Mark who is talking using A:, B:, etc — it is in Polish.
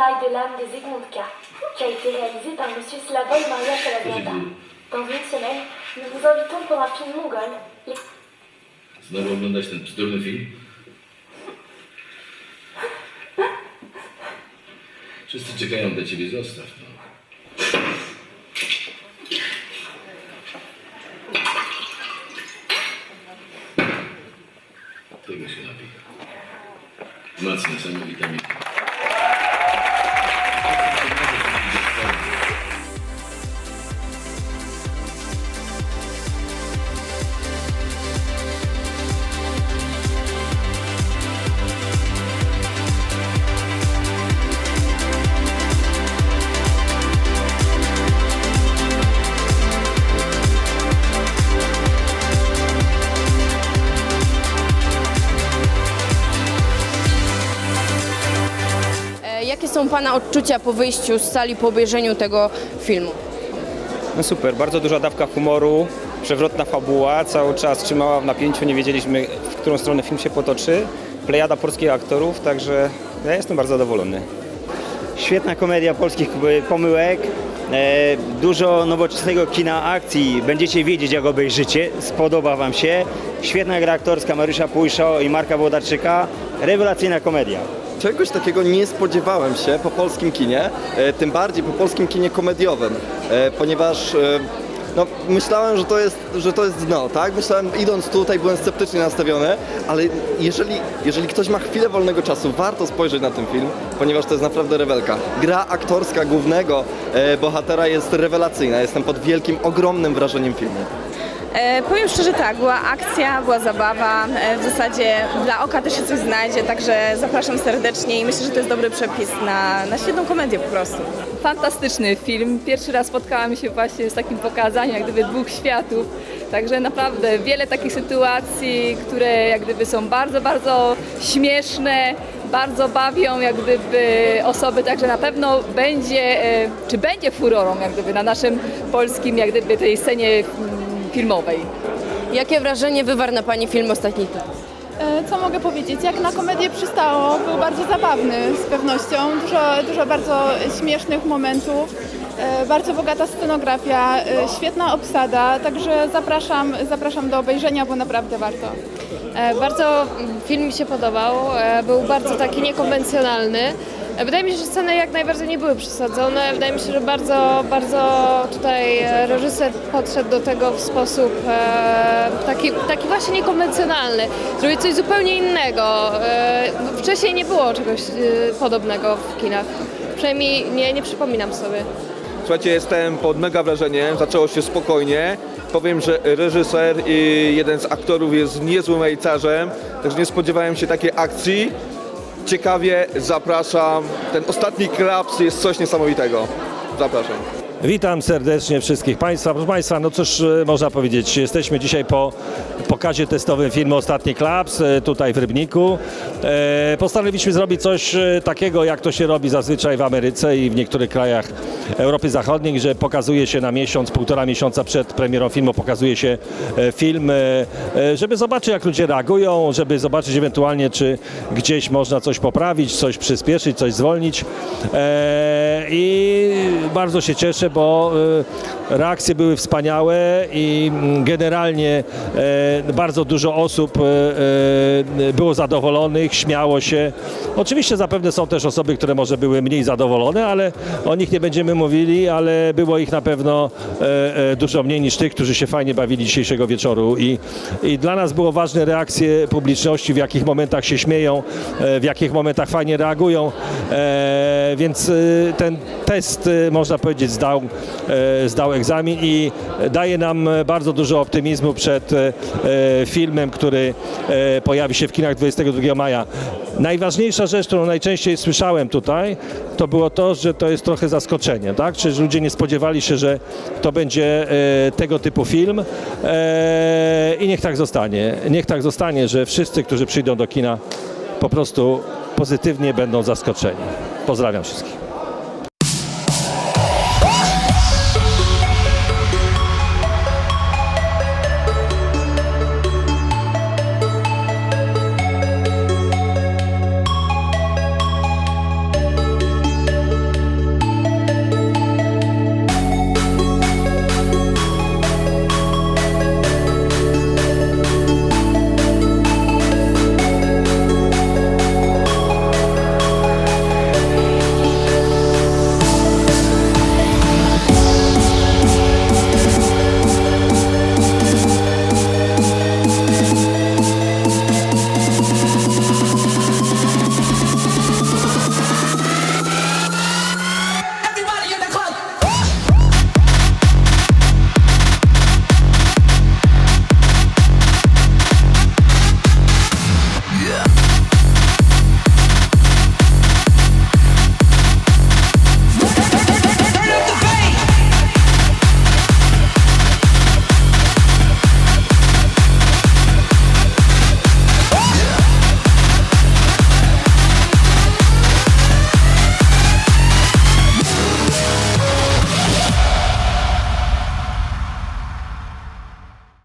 A: Montka, qui a été réalisé par M. Slavoy Maria Salavata. Dans une semaine, nous vous invitons pour un film mongol, Les
B: Znowu oglądać ten bzdurny film? Wszyscy czekają dla ciebie, zostaw no. Tego się napij. Mocne same witaminy.
C: Jakie są Pana odczucia po wyjściu z sali, po obejrzeniu tego filmu?
D: No super, bardzo duża dawka humoru, przewrotna fabuła, cały czas trzymała w napięciu, nie wiedzieliśmy w którą stronę film się potoczy. Plejada polskich aktorów, także ja jestem bardzo zadowolony.
E: Świetna komedia polskich pomyłek, e, dużo nowoczesnego kina akcji. Będziecie wiedzieć, jak obejrzycie. Spodoba Wam się. Świetna gra aktorska Mariusza Pujszo i Marka Włodarczyka. Rewelacyjna komedia.
F: Czegoś takiego nie spodziewałem się po polskim kinie, e, tym bardziej po polskim kinie komediowym, e, ponieważ e, no, myślałem, że to, jest, że to jest dno, tak? Myślałem, idąc tutaj, byłem sceptycznie nastawiony, ale jeżeli, jeżeli ktoś ma chwilę wolnego czasu, warto spojrzeć na ten film, ponieważ to jest naprawdę rewelka. Gra aktorska głównego e, bohatera jest rewelacyjna, jestem pod wielkim, ogromnym wrażeniem filmu.
G: E, powiem szczerze tak, była akcja, była zabawa, e, w zasadzie dla oka też się coś znajdzie, także zapraszam serdecznie i myślę, że to jest dobry przepis na, na świetną komedię po prostu.
H: Fantastyczny film. Pierwszy raz spotkałam się właśnie z takim pokazaniem jak gdyby dwóch światów. Także naprawdę wiele takich sytuacji, które jak gdyby są bardzo, bardzo śmieszne, bardzo bawią jak gdyby osoby, także na pewno będzie, e, czy będzie furorą jak gdyby na naszym polskim jak gdyby tej scenie filmowej.
C: Jakie wrażenie wywarł na Pani film Ostatni Klap?
I: E, Co mogę powiedzieć? Jak na komedię przystało, był bardzo zabawny z pewnością. Dużo, dużo bardzo śmiesznych momentów, e, bardzo bogata scenografia, e, świetna obsada, także zapraszam, zapraszam do obejrzenia, bo naprawdę warto.
J: Bardzo film mi się podobał, był bardzo taki niekonwencjonalny. E, Wydaje mi się, że sceny jak najbardziej nie były przesadzone. Wydaje mi się, że bardzo, bardzo tutaj e, reżyser podszedł do tego w sposób e, taki, taki właśnie niekonwencjonalny. Zrobił coś zupełnie innego. Wcześniej nie było czegoś podobnego w kinach. Przynajmniej nie, nie przypominam sobie.
K: Słuchajcie, jestem pod mega wrażeniem, zaczęło się spokojnie. Powiem, że reżyser i jeden z aktorów jest niezłym ojcarzem, także nie spodziewałem się takiej akcji. Ciekawie, zapraszam. Ten ostatni klaps jest coś niesamowitego. Zapraszam.
L: Witam serdecznie wszystkich Państwa. Proszę Państwa, no cóż e, można powiedzieć, jesteśmy dzisiaj po pokazie testowym filmu Ostatni Klaps e, tutaj w Rybniku. E, Postanowiliśmy zrobić coś takiego, jak to się robi zazwyczaj w Ameryce i w niektórych krajach Europy Zachodniej, że pokazuje się na miesiąc, półtora miesiąca przed premierą filmu pokazuje się e, film, e, e, żeby zobaczyć jak ludzie reagują, żeby zobaczyć ewentualnie czy gdzieś można coś poprawić, coś przyspieszyć, coś zwolnić. I bardzo się cieszę, bo reakcje były wspaniałe i mm, generalnie bardzo dużo osób było zadowolonych, śmiało się. Oczywiście zapewne są też osoby, które może były mniej zadowolone, ale o nich nie będziemy mówili, ale było ich na pewno e, e, dużo mniej niż tych, którzy się fajnie bawili dzisiejszego wieczoru i, i dla nas było ważne reakcje publiczności, w jakich momentach się śmieją, e, w jakich momentach fajnie reagują, więc ten test, można powiedzieć, zdał, zdał egzamin i daje nam bardzo dużo optymizmu przed filmem, który pojawi się w kinach 22 maja. Najważniejsza rzecz, którą najczęściej słyszałem tutaj, to było to, że to jest trochę zaskoczenie, tak? Czy ludzie nie spodziewali się, że to będzie e, tego typu film e, i niech tak zostanie. Niech tak zostanie, że wszyscy, którzy przyjdą do kina po prostu pozytywnie będą zaskoczeni. Pozdrawiam wszystkich.